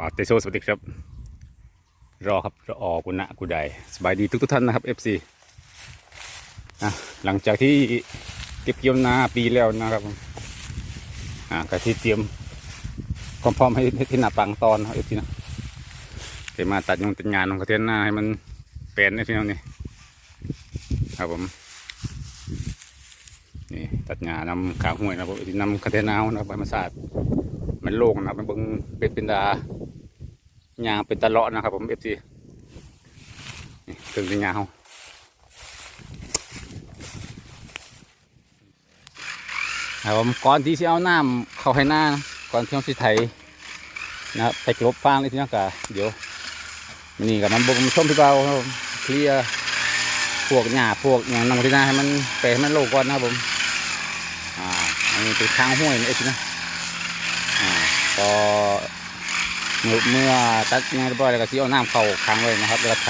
ปาเตโซสวัสดีครับ รอครับรออกุณะกุไดสบายดีทุกทุกๆท่านนะครับ FC อะหลังจากที่เก็บเกี่ยวนาปีแล้วนะครับอะก็ที่เตรียมความพร้อมให้ให้ที่หน้าปังตอนนะครับ FC นะเดี๋ยวมาตัดยงตัดงานของกระเทียนหน้าให้มันเป็นนะพี่น้องนี่ครับผมนี่ตัดงานนำขาห้วยนะครับนำกระเทียนนานะครับไปมาสาดมันโล่งนะมันเบิ่งเป็นเป็นดา ยางเป็นตะเลาะนะครับ ผมเอฟซีนี่ถึงเป็นยางเขาครับผมก่อนที่จะเอาน้ำเข้าให้หน้านะก่อนที่เราสิไถนะครับไถกลบฟางเลยทีนี้ก็เดี๋ยวนี่กับมันบ่มชมพี่เบาเคลียร์พวกหญ้าพวกอย่างนำที่หน้าให้มันเปรให้มันโล่งก่อนนะครับผมอ่าอันนี้เป็นทางห้วยนะเอฟซีนะอ่าพอ เมื่อเมื่อตัดงานเรียบร้อยแล้วก็ซีเอาน้ำเข้าค้างไว้นะครับแล้วก็ไถ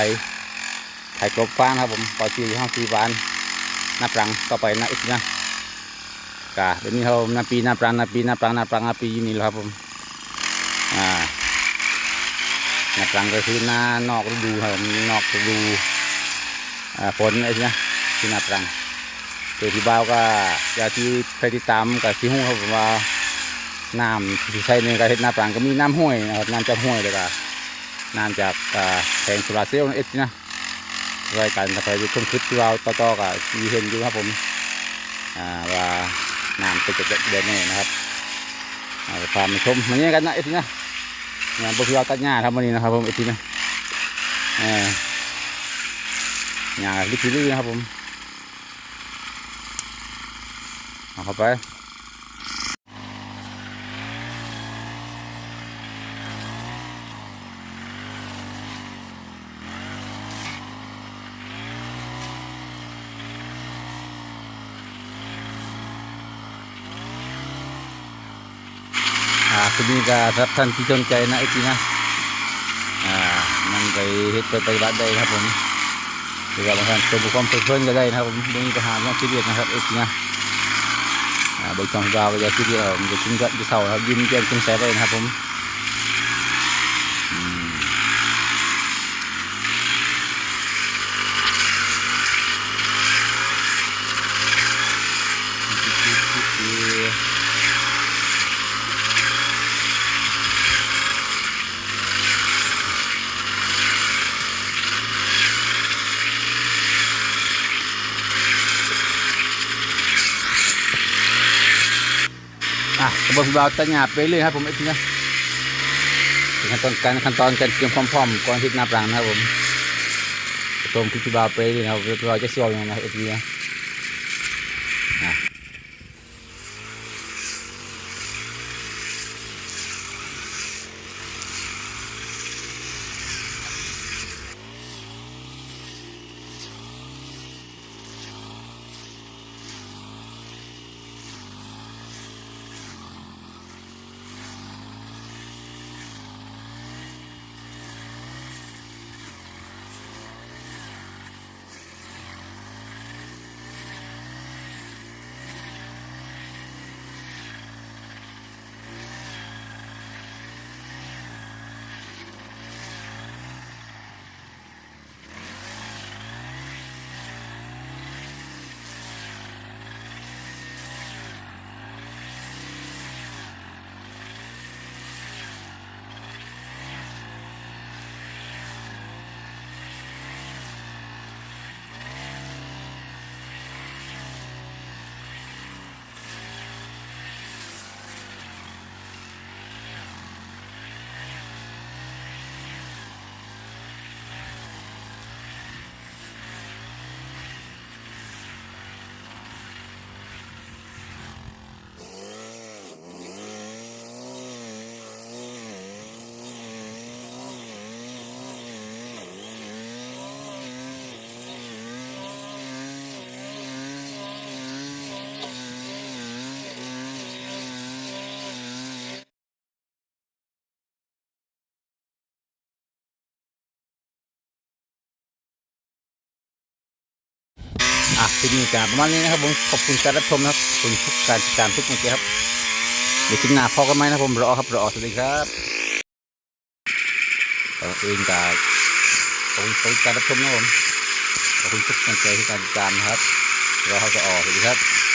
ไถกลบฟางครับผมพอซีห้องซีบานหน้าปรังก็ไปน้าอีกนะกะเดี๋ยวนี้เขาหน้าปีหน้าปรังหน้าปีหน้าปรังหน้าปรังหน้าปีอยู่นี่แหละครับผมอ่าหน้าปรังก็คือหน้านอกฤดูครับผมนอกฤดูอ่าฝนไอ้นี่นะที่น้าปรังเจอที่บ้าวก็อยากที่ใครติดตามกับซีหูครับผมว่า น้ำที่ใช้ในการเฮ็ดน้ำปลางก็มีน้ำห้วยนะครับน้ำจากห้วยเลยก็น้ำจากอ่าแผงโซลาเซลล์นั่นเองนะรายการถ้าใครชมคลิปที่เราต่อๆก็มีเห็นอยู่ครับผมอ่าว่าน้ำเป็นจะเดินนี่นะครับอ่าพามาชมมันนี้กันนะเอทีนะงานบุพเราตัดหญ้าครับวันนี้นะครับผมเอทีนะเออหญ้าลิขิตนะครับผมเอาเข้าไป คุณนี่ก็รับท่านที่สนใจนะไอ้ทีนะ อ่ามันไปเฮ็ดไปปฏิบัติได้ครับผมหรือว่าบางท่านตัวบุคคลเพื่อนก็ได้นะครับผมไม่มีปัญหาเรื่องซีเรียสนะครับไอ้ทีนะอ่าบางช่องดาวก็จะซีเรียสมันจะชิ้นก็จะเศร้าครับยิ้มแย้มแจ่มใสได้นะครับผมอืม อะกระบอกดาวตัดหญ้าไปเรื่อยครับผมไอ้ทีนะเป็นขั้นตอนการขั้นตอนการเตรียมความพร้อมก่อนที่นับรังนะครับผมชมคลิปที่บาวไปเรื่อยนะครับเราจะเสียวยังไงไอ้ทีนะอะ อะคลิปนี้ก็ประมาณนี้นะครับผมขอบคุณการรับชมนะครับขอบคุณทุกการติดตามทุกคนครับเดี๋ยวคลิปหน้าพอกันไหมนะผมรอครับรอสวัสดีครับเอาเองกับขอบคุณขอบคุณการรับชมนะครับผมขอบคุณทุกกำลังใจที่การติดตามนะครับรอเขาจะออกสวัสดีครับ